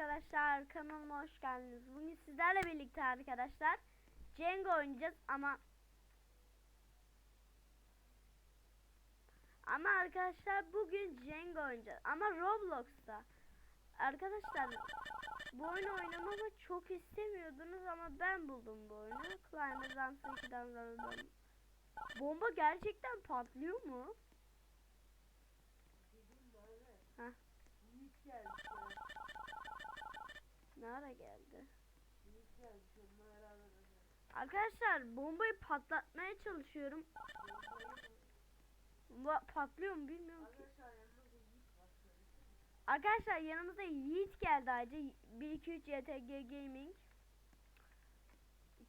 arkadaşlar kanalıma hoş geldiniz. Bugün sizlerle birlikte arkadaşlar Jenga oynayacağız ama ama arkadaşlar bugün Jenga oynayacağız ama Roblox'ta. Arkadaşlar bu oyunu oynamamı çok istemiyordunuz ama ben buldum bu oyunu. Climber Dance 2'den sonra Bomba gerçekten patlıyor mu? Yiğit geldi. Ne ara geldi? Arkadaşlar bombayı patlatmaya çalışıyorum. Va- patlıyor mu bilmiyorum ki. Arkadaşlar yanımıza Yiğit geldi ayrıca 1 2 3 YTG Gaming.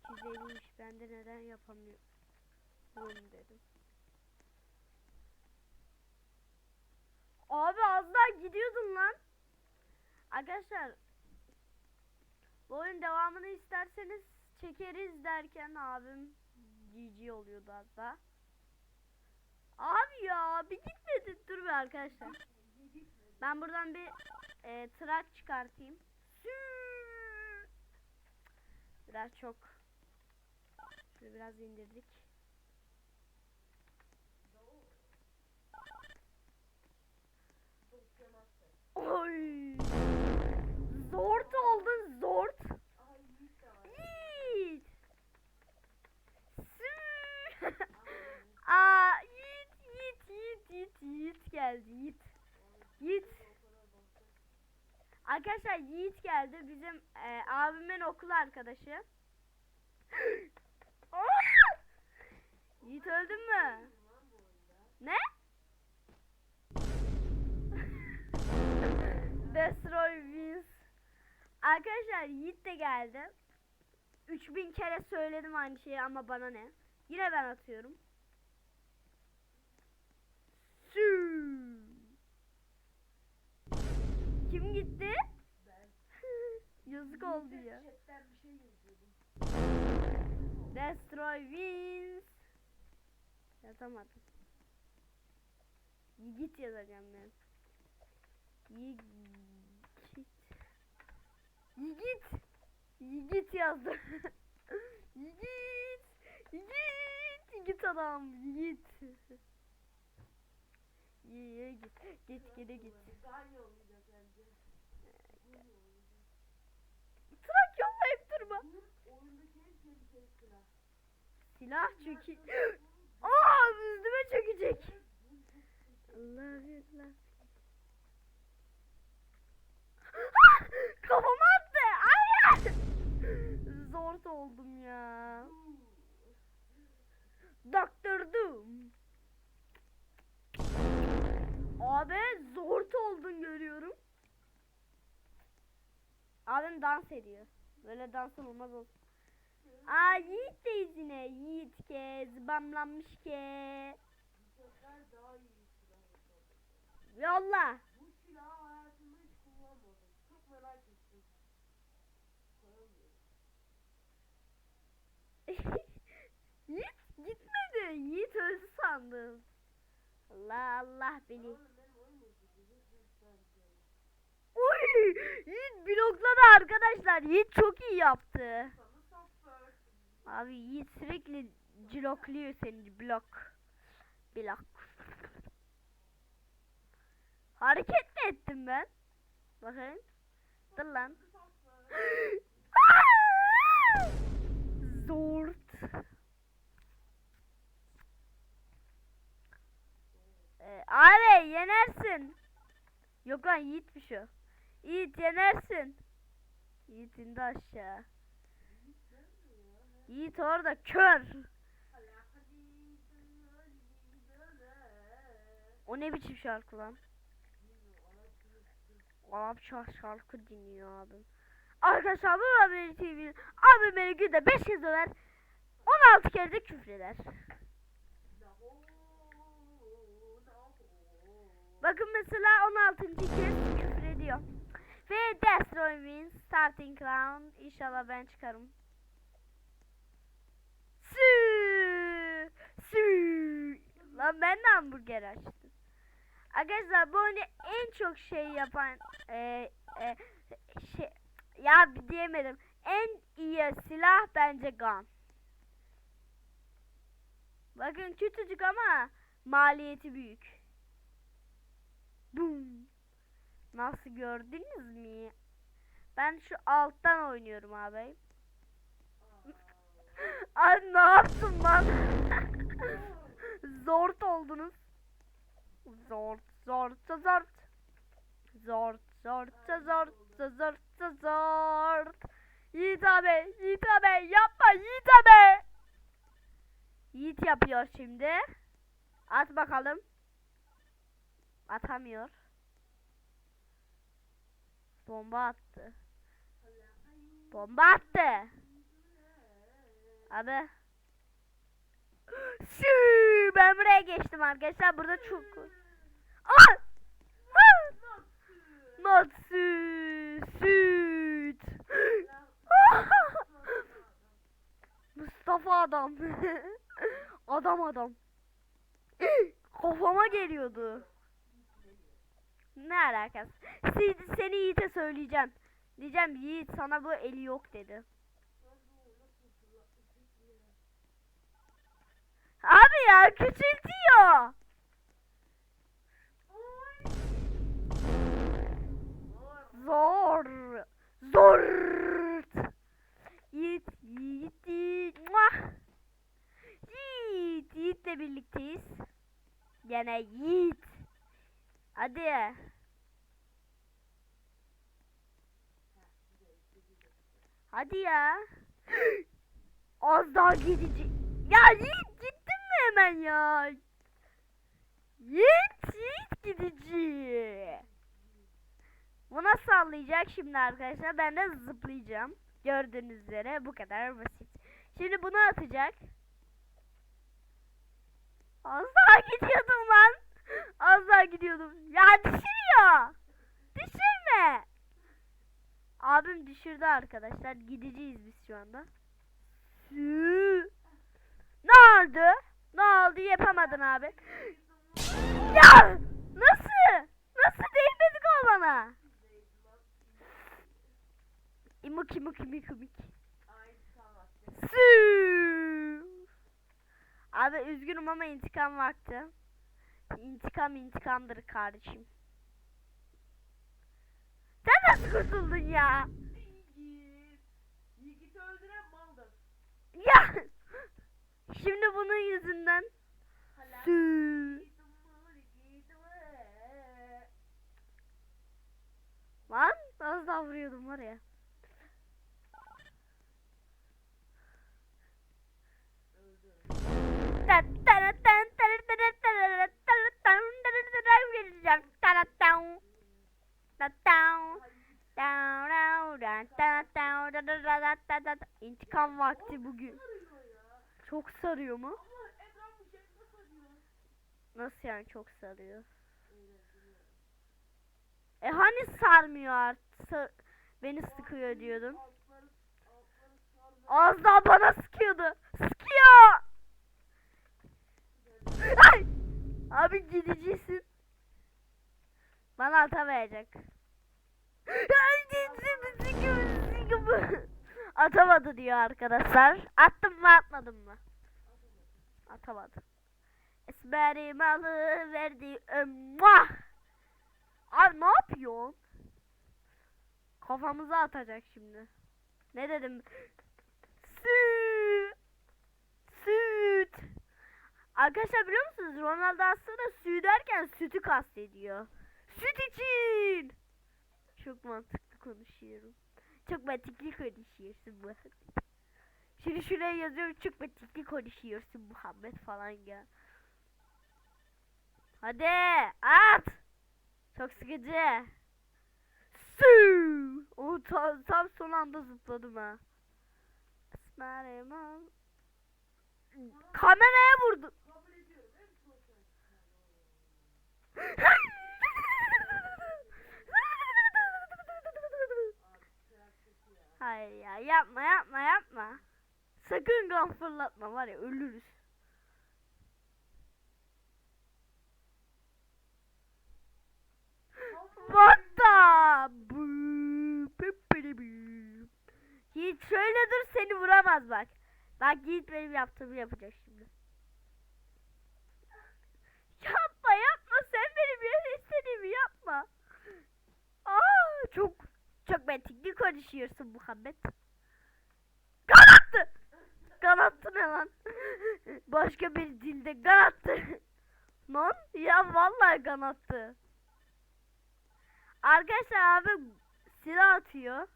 250'ymiş ben de neden yapamıyorum dedim. Abi az daha gidiyordun lan. Arkadaşlar bu oyun devamını isterseniz çekeriz derken abim GG oluyordu daha. Abi ya bir gitmedi dur bir arkadaşlar. Ben buradan bir e, trak çıkartayım. Biraz çok. Şöyle biraz indirdik. Oy! Zort oldun zort. Aha Yiğit de var. Yiğit. Süüü. Aa Yiğit Yiğit Yiğit Yiğit Yiğit geldi Yiğit. Yiğit. Arkadaşlar Yiğit geldi bizim e, abimin okul arkadaşı. Yiğit öldün mü? Ne? Destroy wins. Arkadaşlar Yiğit de geldi. 3000 kere söyledim aynı şeyi ama bana ne? Yine ben atıyorum. Sü. Kim gitti? Yazık oldu ya. Chatten bir şey yazıyordum. Destroy wins. Yazamadım. Yiğit yazacağım ben. Yiğit. Yiğit. Yiğit yazdım. Yiğit. Yiğit. Yiğit adam. Yiğit. Yiğit. Git geri git. Daha iyi olmayacak bence. Bu iyi olmayacak. Trak yollayıp durma. Silah. Çünkü. Aa üstüme çökecek. Allah Allah. Ah! Kafama attı. Hayır. Zor oldum ya. Doktor Doom. Abi zor oldun görüyorum. Abim dans ediyor. Böyle dans olmaz olsun. Aa Yiğit de izine. Yiğit ke zıbamlanmış ke. Yolla. Bu silahı hayatımda hiç kullanmadım. Çok merak ettim. Yiğit gitmedi. Yiğit öldü sandım. Allah Allah beni. Oğlum benim oyun bozuldu. Lütfen söyle. Uy! Yiğit blokladı arkadaşlar. Yiğit çok iyi yaptı. Abi Yiğit sürekli blokluyor seni blok. Blok. Hareket mi ettim ben? Bakın. Dur lan. Zort. Ee, abi yenersin. Yok lan Yiğitmiş o. Yiğit yenersin. Yiğit indi aşağı. Yiğit orada kör. O ne biçim şarkı lan? Arap şarkı, şarkı dinliyor abim. Arkadaşlar bu Haberi TV abim beni günde 5 kez döver 16 kere de küfreder. Bakın mesela 16. kez küfür ediyor. Ve Destroy wins starting round. İnşallah ben çıkarım. Sü sü. Lan ben de hamburger açtım. Arkadaşlar bu oyunda en çok şey yapan e, e, şey ya diyemedim. En iyi silah bence gun. Bakın küçücük ama maliyeti büyük. Bum. Nasıl gördünüz mü? Ben şu alttan oynuyorum abi. Ay ne yaptın lan? Zort oldunuz. Zort zort zort. Zort zort zort zort zort. Yiğit abi, Yiğit abi yapma Yiğit abi. Yiğit yapıyor şimdi. At bakalım. Atamıyor. Bomba attı. Bomba attı. Abi. Sü, ben buraya geçtim arkadaşlar. Burada çok... Ah! Natsu süt. Mustafa adam. adam adam. Kafama geliyordu. Ne alakası? Se- Seni Yiğit'e söyleyeceğim. Diyeceğim Yiğit sana bu eli yok dedi. Abi ya küçültüyor. Zor. Zor. Yiğit, Yiğit, Yiğit. Yiğit, Yiğit'le birlikteyiz. Gene Yiğit. Hadi. Hadi ya. Az daha gidici. Ya Yiğit gittin mi hemen ya? Yiğit, Yiğit gidici. Buna sallayacak şimdi arkadaşlar. Ben de zıplayacağım. Gördüğünüz üzere bu kadar basit. Şimdi bunu atacak. Az daha gidiyordum lan. Az daha gidiyordum. Ya düşürüyor. Düşürme. Abim düşürdü arkadaşlar. Gideceğiz biz şu anda. Ne oldu? Ne oldu? Yapamadın abi. Ya! Nasıl? Nasıl değmedik o bana? İmuk imuk imuk. Sü. Abi üzgünüm ama intikam vakti. İntikam intikamdır kardeşim. Sen nasıl kurtuldun ya? Yiğit'i öldüren maldır. Ya! Şimdi bunun yüzünden. Sü. Lan az daha vuruyordum var ya. İntikam vakti bugün. Çok sarıyor mu? Nasıl yani çok sarıyor? E hani sarmıyor artık? Sa- beni sıkıyor diyordum. Az daha bana sıkıyordu. Sıkıyor. Ay! Abi gidicisin. Bana atamayacak. Atamadı diyor arkadaşlar. Attım mı atmadım mı? Atamadım. Esmerim alı verdi ömmah. Abi ne yapıyorsun? Kafamıza atacak şimdi. Ne dedim? Süt. Süt. Arkadaşlar biliyor musunuz? Ronaldo aslında sü derken sütü kastediyor. Süt için. Çok mantıklı konuşuyorum. Çok mantıklı konuşuyorsun Muhammed. Şimdi şuraya yazıyorum çok mantıklı konuşuyorsun Muhammed falan ya. Hadi at. Çok sıkıcı. Sü. O tam, tam son anda zıpladım ha. Al. Kameraya vurdu. Kabul ediyorum. Hepsi o şey. Hayır ya yapma yapma yapma. Sakın gam fırlatma var ya ölürüz. Bu- Yiğit şöyle dur seni vuramaz bak. Bak Yiğit benim yaptığımı yapacak şimdi. Yapma yapma sen benim yer istediğimi yapma. Aa çok çok metikli konuşuyorsun Muhammed. Kanattı. Kanattı ne lan? Başka bir dilde kanattı. Lan ya vallahi kanattı. Arkadaşlar abi silah atıyor.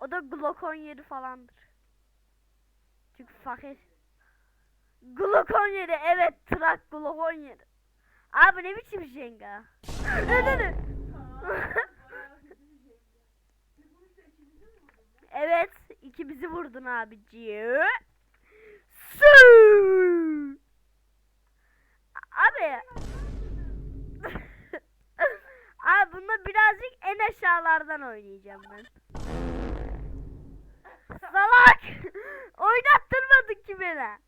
O da Glock 17 falandır. Çünkü fakir. Glock 17 evet trak Glock 17. Abi ne biçim jenga? Ne dedi? Evet ikimizi vurdun abici. Su. Abi. Abi bunda birazcık en aşağılardan oynayacağım ben. Salak! Oynattırmadın ki beni.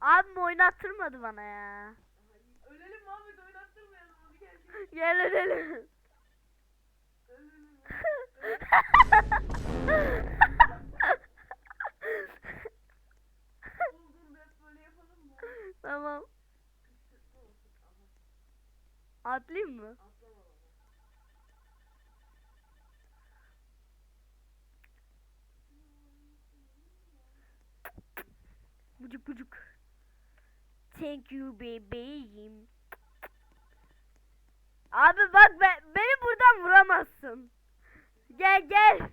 Abim oynattırmadı bana ya. Ölelim Muhammed oynattırmayalım hadi gel. gel. Gel ölelim. Ölelim. Dur dur hep böyle yapalım mı? Tamam. Atlayayım mı? Bucuk bucuk. Thank you bebeğim. Abi bak be, beni buradan vuramazsın. Gel gel.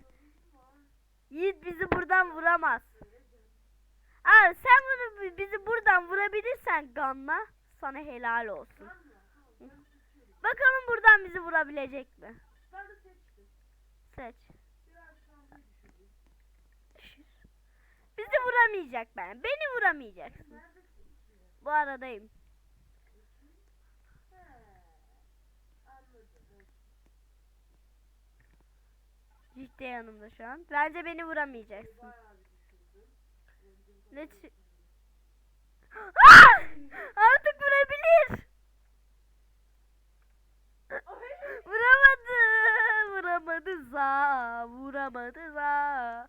Yiğit bizi buradan vuramaz. Abi sen bunu bizi buradan vurabilirsen Gamma sana helal olsun. Bakalım buradan bizi vurabilecek mi? Seç. Bizi vuramayacak ben. Beni vuramayacaksın. Bu aradayım. Ciddi yanımda şu an. Bence beni vuramayacaksın. Ne Artık vurabilir. vuramadı. Vuramadı za. Vuramadı za.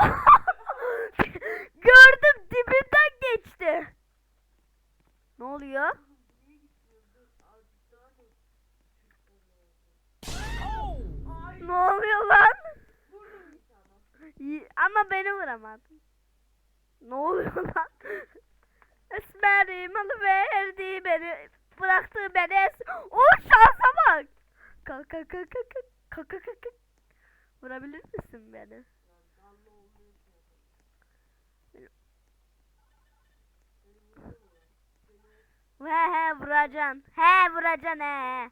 Gördüm dibimden geçti. Ne oluyor? ne oluyor lan? Ama beni vuramadın. Ne oluyor lan? Esmerim alıverdi beni. Bıraktı beni. O şansa bak. Kalk kalk kalk kalk kalk. Kalk kalk. Vurabilir misin beni? He he vuracaksın. He vuracaksın he.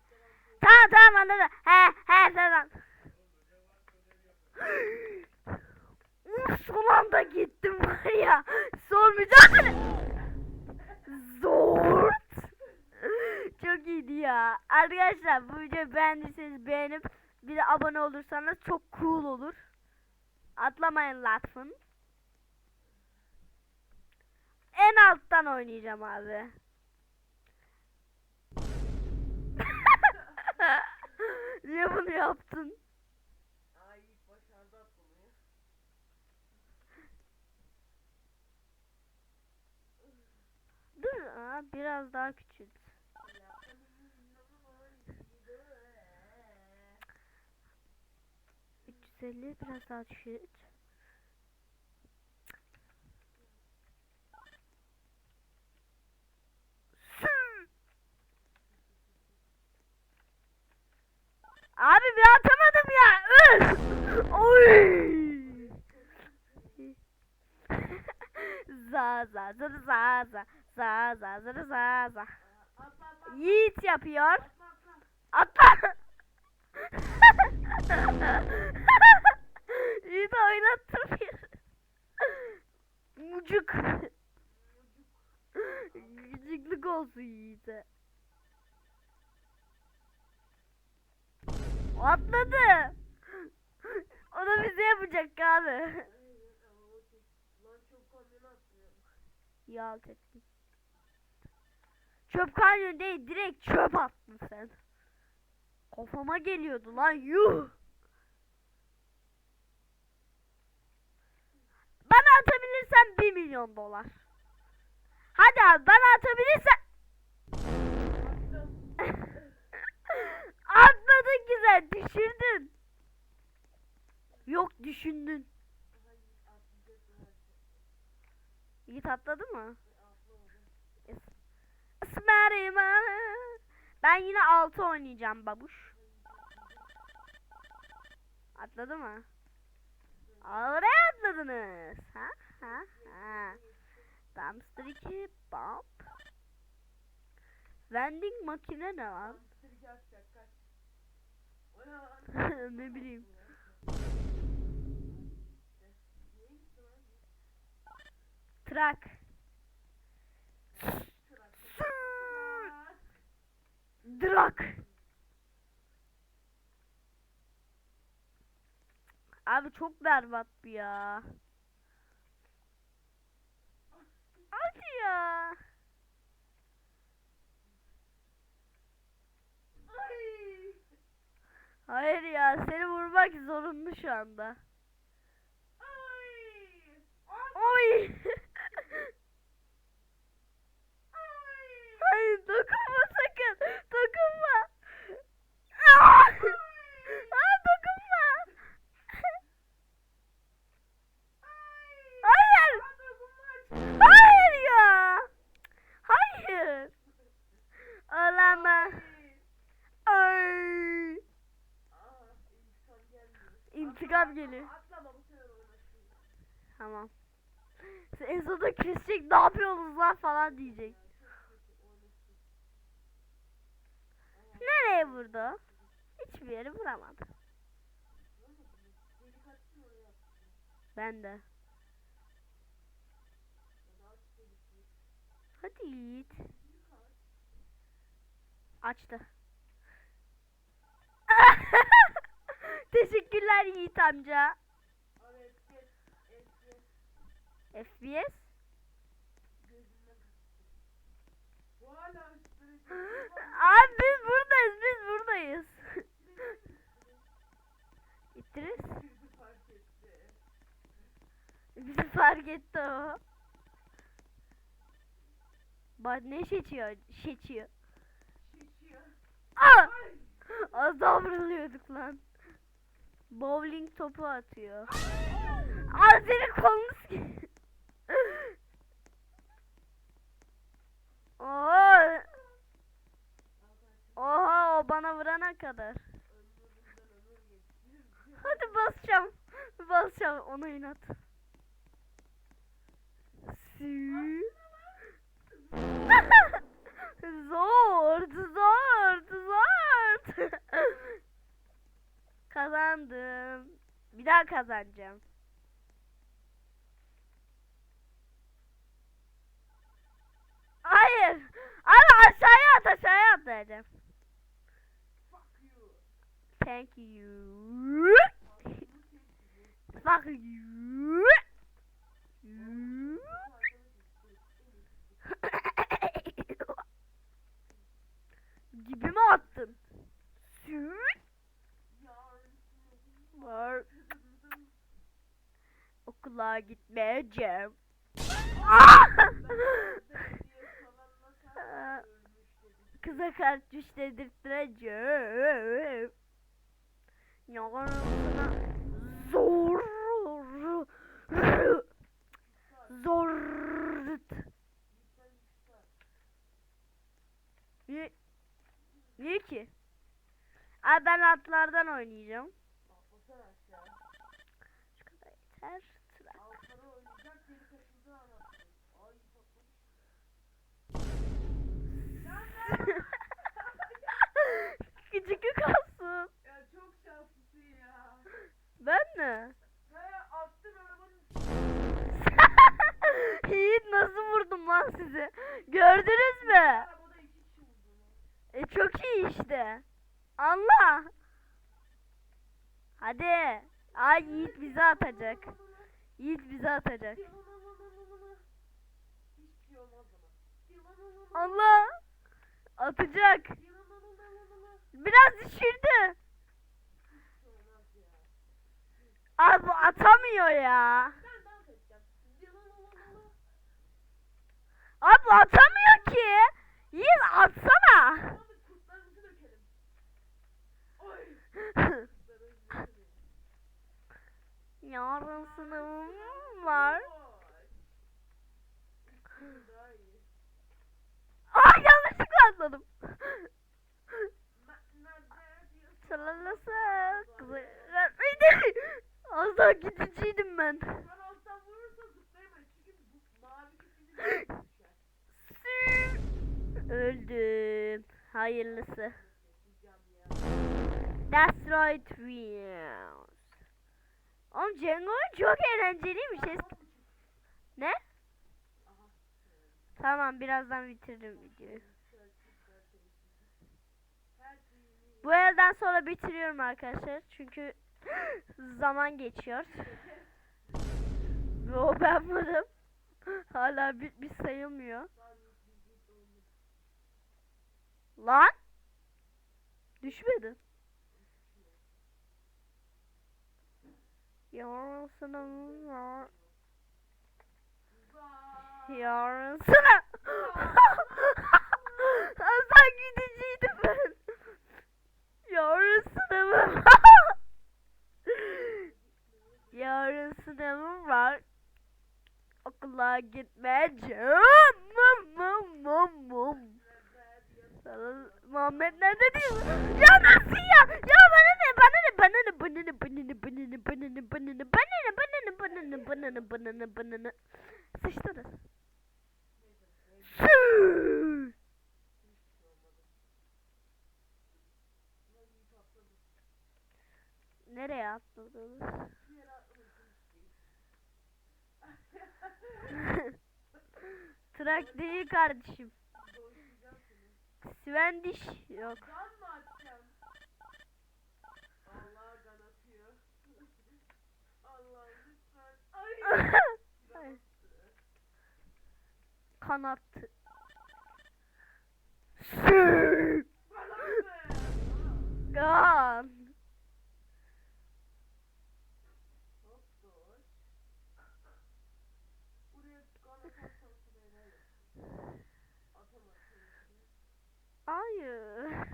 Tamam tamam anladım. He he tamam. Son anda gittim var ya. Son mücadele. Zort. Çok iyiydi ya. Arkadaşlar bu videoyu beğendiyseniz beğenip bir de abone olursanız çok cool olur. Atlamayın lütfen. En alttan oynayacağım abi. Niye bunu yaptın? Aa, biraz daha küçült. 350 biraz daha düşült. Abi bir atamadım ya. Öl. Oy. za za za za za za za za za za. Yiğit yapıyor. atla. Yiğit oynattım bir. Mucuk. Gıcıklık olsun Yiğit'e. Atladı. O da bize yapacak abi. Lan çok kamyon atlıyor. Ya alt ettim. Çöp kamyon değil direkt çöp attın sen. Kafama geliyordu lan yuh. 1 milyon dolar. Hadi abi bana atabilirsen. Atmadın güzel düşürdün. Yok düşündün. Yiğit atladı mı? Ismarima. Ben yine 6 oynayacağım babuş. Atladı mı? Oraya atladınız. Ha ha ha. Dumpster 2 bump. Vending makine ne lan? ne bileyim. Trak. Drak. Abi çok berbat bu ya. Hadi ya. Hayır ya seni vurmak zorunlu şu anda. Oy. Hayır dokunma sakın. Dokunma. Aa! Aa, dokunma. Hayır. Hayır ya. Hayır. Olamaz. Ay. İntikam geliyor. Tamam. En sonunda kesecek ne yapıyorsunuz lan falan diyecek. Nereye vurdu? Hiçbir yere vuramadı. Ben de. Hadi Yiğit. Açtı. Teşekkürler Yiğit amca. FPS? Abi biz buradayız, biz buradayız. İttiriz. Bizi fark etti o. Bak ne şeçiyor, şeçiyor. Aa! Az daha lan. Bowling topu atıyor. Kolunu s- Oha. Oha o bana vurana kadar. Hadi basacağım. Basacağım ona inat. Zor, zor, zor. Kazandım. Bir daha kazanacağım. Hayır. Abi aşağıya at aşağıya atlayacağım. Thank you. Fuck you. Gibi mi attın? Süt. Var. Okula gitmeyeceğim. Kıza kartuş dedirttireceğim. Yarın zor. Zor. Niye, niye ki? Abi ben atlardan oynayacağım. Yeter. Sıra. Küçük kalsın. Ya çok şanslısın ya. Ben mi? Ya attın arabanın Yiğit nasıl vurdum lan sizi? Gördünüz mü? arabada iki kişi vurdu. E çok iyi işte. Allah. Hadi. Ay Yiğit bizi atacak. Yiğit bizi atacak. Allah. Atacak. Biraz düşürdü. Abi atamıyor ya. Abi atamıyor ki. Yiğit atsana. Yarın sınavım var. Aa yanlışlıkla atladım. Salalası kızı. Az daha gidiciydim ben. Öldüm. Hayırlısı. That's right. Oğlum Django çok eğlenceliymiş. Es- ne? Tamam birazdan bitiririm videoyu. Bu elden sonra bitiriyorum arkadaşlar. Çünkü zaman geçiyor. Ve o ben varım. Hala bitmiş sayılmıyor. Lan! Düşmedi. Yarın sınavım var. Yarın sınav. Aslan gidiciydim ben. Yarın sınavım Yarın sınavım var. Okula gitmeyeceğim. Mum mum mum mum. Muhammed nerede diyor? Ya nasıl ya? Ya bana ne? Bana ne? Bana ne? Bana ne? Bana ne? bınını bınını bınını sıçtınız. Nereye atladınız? Trak değil kardeşim. Svendiş yok. kanat. Gan. Hayır.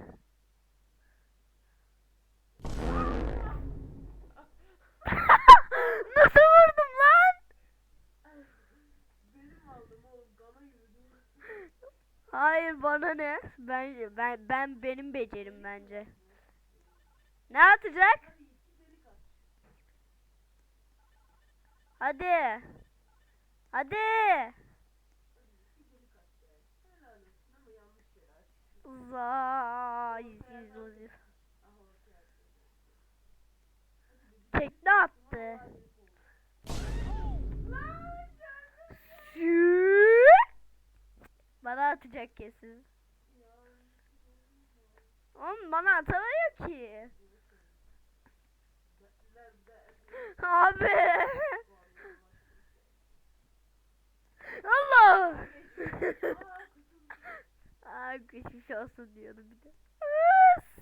Nasıl Hayır bana ne? Ben ben ben benim becerim bence. Ne atacak? Hadi. Hadi. Vay. Tekne attı. Süüüü. Bana atacak kesin. Oğlum bana atamıyor ki. Abi. Allah. Aa geçmiş olsun diyordum bir de.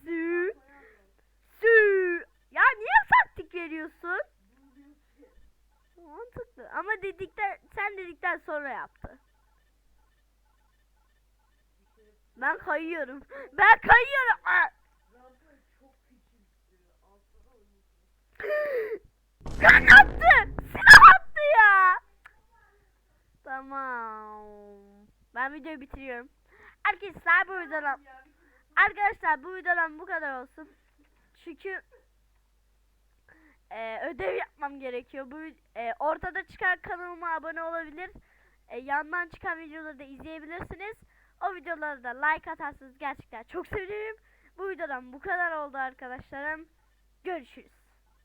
Sü. Sü. Ya niye taktik veriyorsun? Mantıklı. Ama dedikten sen dedikten sonra yaptı. Ben kayıyorum. Ben kayıyorum. Kan attı. Silah attı ya. Tamam. Ben videoyu bitiriyorum. Arkadaşlar bu videodan Arkadaşlar bu videodan bu kadar olsun. Çünkü e, ödev yapmam gerekiyor. Bu e, ortada çıkan kanalıma abone olabilir. E, yandan çıkan videoları da izleyebilirsiniz. O videolara da like atarsanız gerçekten çok sevinirim. Bu videodan bu kadar oldu arkadaşlarım. Görüşürüz.